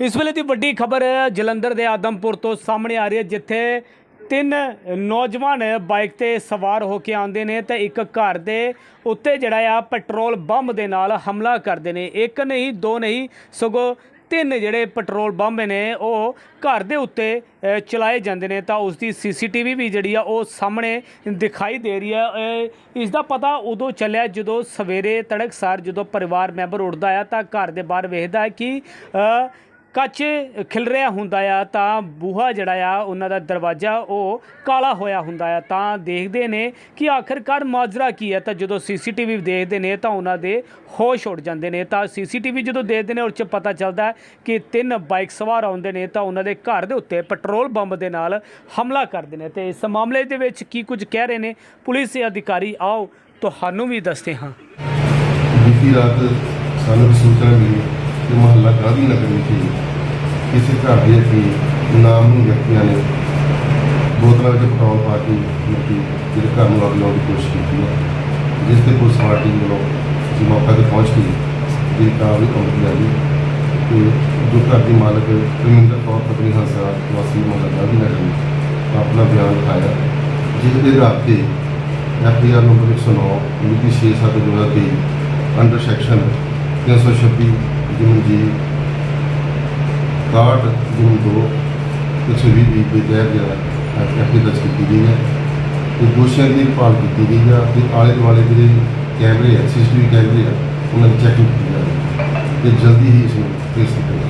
ਇਸ ਵੇਲੇ ਦੀ ਵੱਡੀ ਖਬਰ ਜਲੰਧਰ ਦੇ ਆਦਮਪੁਰ ਤੋਂ ਸਾਹਮਣੇ ਆ ਰਹੀ ਹੈ ਜਿੱਥੇ ਤਿੰਨ ਨੌਜਵਾਨ ਬਾਈਕ ਤੇ ਸਵਾਰ ਹੋ ਕੇ ਆਉਂਦੇ ਨੇ ਤੇ ਇੱਕ ਘਰ ਦੇ ਉੱਤੇ ਜਿਹੜਾ ਆ ਪੈਟਰੋਲ ਬੰਬ ਦੇ ਨਾਲ ਹਮਲਾ ਕਰਦੇ ਨੇ। ਇੱਕ ਨਹੀਂ ਦੋ ਨਹੀਂ ਸਗੋਂ ਤਿੰਨ ਜਿਹੜੇ ਪੈਟਰੋਲ ਬੰਬ ਨੇ ਉਹ ਘਰ ਦੇ ਉੱਤੇ ਚਲਾਏ ਜਾਂਦੇ ਨੇ। ਤਾਂ ਉਸ ਦੀ ਸੀਸੀਟੀਵੀ ਵੀ ਜਿਹੜੀ ਆ ਉਹ ਸਾਹਮਣੇ ਦਿਖਾਈ ਦੇ ਰਹੀ ਹੈ ਅ, ਇਸ ਦਾ ਪਤਾ ਉਦੋਂ ਚੱਲਿਆ ਜਦੋਂ ਸਵੇਰੇ ਤੜਕਸਾਰ ਜਦੋਂ ਪਰਿਵਾਰ ਮੈਂਬਰ ਉੱਠਦਾ ਆ ਤਾਂ ਘਰ ਦੇ ਬਾਹਰ ਵੇਖਦਾ ਹੈ ਕਿ ਕੱਚ ਖਿਲ ਰਿਹਾ ਹੁੰਦਾ ਆ, ਤਾਂ ਬੂਹਾ ਜਿਹੜਾ ਆ, ਉਹਨਾਂ ਦਾ ਦਰਵਾਜ਼ਾ ਉਹ ਕਾਲਾ ਹੋਇਆ ਹੁੰਦਾ ਆ। ਤਾਂ ਦੇਖਦੇ ਨੇ ਕਿ ਆਖਿਰਕਾਰ ਮਾਜਰਾ ਕੀ ਹੈ? ਤਾਂ ਜਦੋਂ ਸੀਸੀਟੀਵੀ ਦੇਖਦੇ ਨੇ, ਤਾਂ ਉਹਨਾਂ ਦੇ ਹੋਸ਼ ਉੱਡ ਜਾਂਦੇ ਨੇ। ਤਾਂ ਸੀਸੀਟੀਵੀ ਜਦੋਂ ਦੇਖਦੇ ਨੇ ਉਹ 'ਚ ਪਤਾ ਚੱਲਦਾ ਕਿ ਤਿੰਨ ਬਾਈਕ ਸਵਾਰ ਆਉਂਦੇ ਨੇ, ਤਾਂ ਉਹਨਾਂ ਦੇ ਘਰ ਦੇ ਉੱਤੇ ਪੈਟਰੋਲ ਬੰਬ ਦੇ ਨਾਲ ਹਮਲਾ ਕਰਦੇ ਨੇ। ਤੇ ਇਸ ਮਾਮਲੇ ਦੇ ਵਿੱਚ ਕੀ ਕੁਝ ਕਹਿ ਰਹੇ ਨੇ ਪੁਲਿਸ ਅਧਿਕਾਰੀ? ਆਓ, ਤੁਹਾਨੂੰ ਵੀ ਦੱਸਦੇ ਹਾਂ। ਬੀਤੀ ਰਾਤ ਸਾਨੂੰ ਸੂਚਨਾ ਮਿਲੀ ਕਿ ਮੁਹੱਲਾ ਗਾਂਧੀ ਨਗਰ ਵਿਖੇ ਕਿਸੇ ਘਰ ਦੇ ਅੱਗੇ ਨਾਮੀ ਵਿਅਕਤੀਆਂ ਨੇ ਬੋਤਲਾਂ ਵਿੱਚ ਪੈਟਰੋਲ ਪਾ ਕੇ ਮੱਕੀ ਜਿਹੜੇ ਘਰ ਨੂੰ ਅੱਗ ਲਾਉਣ ਦੀ ਕੋਸ਼ਿਸ਼ ਕੀਤੀ ਹੈ। ਜਿਸ ਤੇ ਪੁਲਿਸ ਪਾਰਟੀ ਵੱਲੋਂ ਅਸੀਂ ਮੌਕੇ ਤੇ ਪਹੁੰਚ ਕੇ ਜਿਹੜੀ ਕਾਰਵਾਈ ਕੀਤੀ ਜਾ ਰਹੀ ਹੈ। ਤੇ ਜੋ ਘਰ ਦੀ ਮਾਲਕ ਰਮਿੰਦਰ ਕੌਰ ਪਤਨੀ ਹੰਸਰਾ ਵਾਸੀ ਮੁਹੱਲਾ ਗਾਂਧੀ ਨਗਰ ਨੇ ਆਪਣਾ ਬਿਆਨ ਲਿਖਾਇਆ ਜਿਸ ਦੇ ਆਧਾਰ ਤੇ ਐਫਆਈਆਰ ਨੰਬਰ 109 ਮਿਤੀ 6/7/2023 ਅੰਡਰ ਸੈਕਸ਼ਨ 326 ਜਿਮਨ ਜੀ 61 ਜਿਮਨ 2 120 ਦੀ ਦੇ ਤਹਿਤ ਜਿਹੜਾ ਐਫਆਈਆਰ ਦਰਜ ਕੀਤੀ ਗਈ ਹੈ। ਤੇ ਦੋਸ਼ੀਆਂ ਦੀ ਭਾਲ ਕੀਤੀ ਗਈ ਹੈ, ਤੇ ਆਲੇ ਦੁਆਲੇ ਜਿਹੜੇ ਕੈਮਰੇ ਹੈ ਸੀਸੀਟੀਵੀ ਕੈਮਰੇ ਆ, ਉਹਨਾਂ ਦੀ ਚੈਕਿੰਗ ਕੀਤੀ ਜਾ ਰਹੀ ਹੈ। ਤੇ ਜਲਦੀ ਹੀ ਇਸ ਨੂੰ ਫੇਸ ਕੀਤਾ